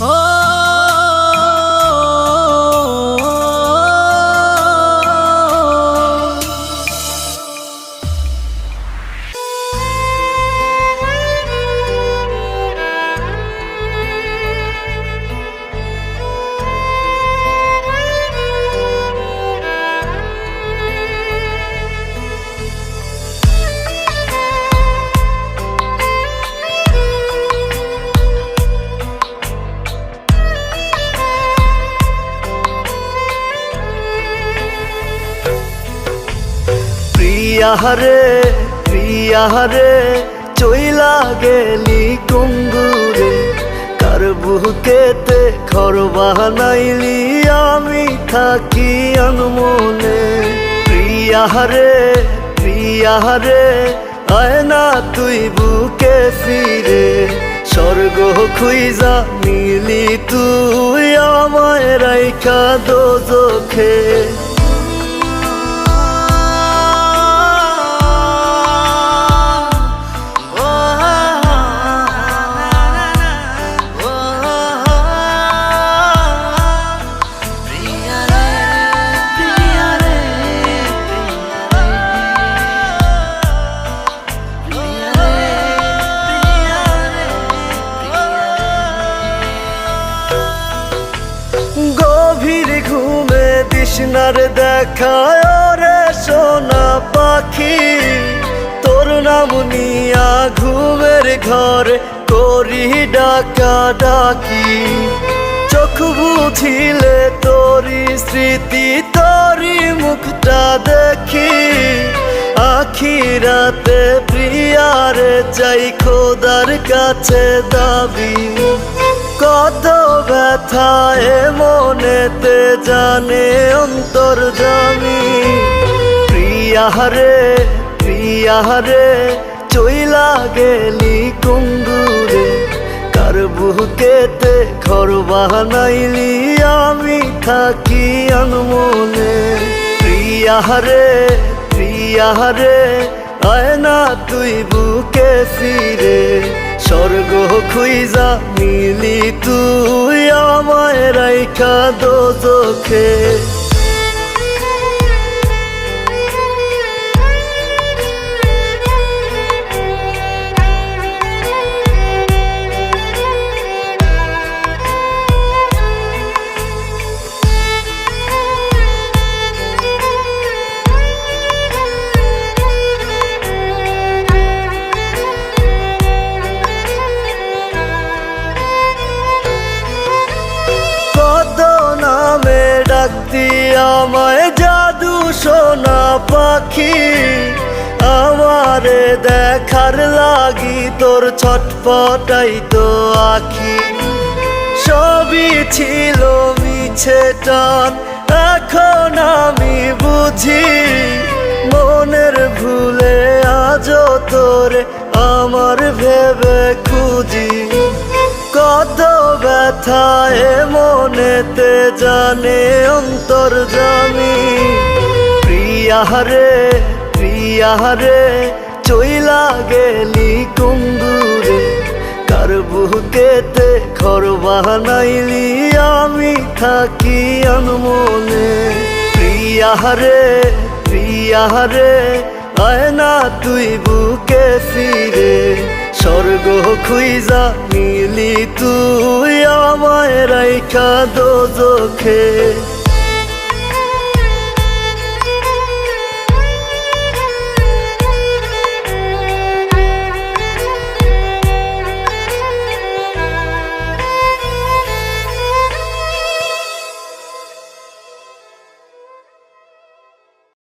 Oh. প্রিয়াহারে প্রিয়াহারে চইলা গেলি কুঙ্গুরে। কার বুকেতে ঘর বানাইলি আমি থাকি আনমনে। প্রিয়াহারে প্রিয়াহারে আয় না তুই বুকে ফিরে। স্বর্গ খুইজা মিলি তুই আমায় রাইখা দোজখে দিশনার দেখায় রে সোনা পাখি। তোর নাম নিয়া ঘুমের ঘর করি ডাকা ডাকি। চোখ বুঝিলে তোরি স্মৃতি, তোরি মুখটা দেখি। আখি রাতে প্রিয়ারে চাই খোদার কাছে দাবি। কত ব্যথায় মনেতে জানে অন্তর জামি প্রিয়াহারে প্রিয়াহারে চইলা গেলি কুঙ্গুরে। কার বুকেতে ঘর বানাইলি আমি থাকি আনমনে। প্রিয়াহারে প্রিয়াহারে আয় না তুই বুকে ফিরে। খুইজা মিলি তুই আমায় রাইখা দোজখে ডাকতি আমায় জাদু সোনা পাখি, আমারে দেখার লাগি তোর ছটপটাই তো আখি। সবই ছিল মিছে টান, এখন আমি বুঝি, মনের ভুলে আজ তোরে আমার ভেবে খুঁজি। কত ব্যথায় মনেতে জানে অন্তর জামি প্রিয়াহারে প্রিয়াহারে চইলা গেলি কুঙ্গুরে কার বুকেতে ঘর বানাইলি আমি থাকি আনমনে। প্রিয়াহারে প্রিয়াহারে আয় না তুই বুকে ফিরে। খুইজা মিলি তুই আমায় রাইখা দোজখে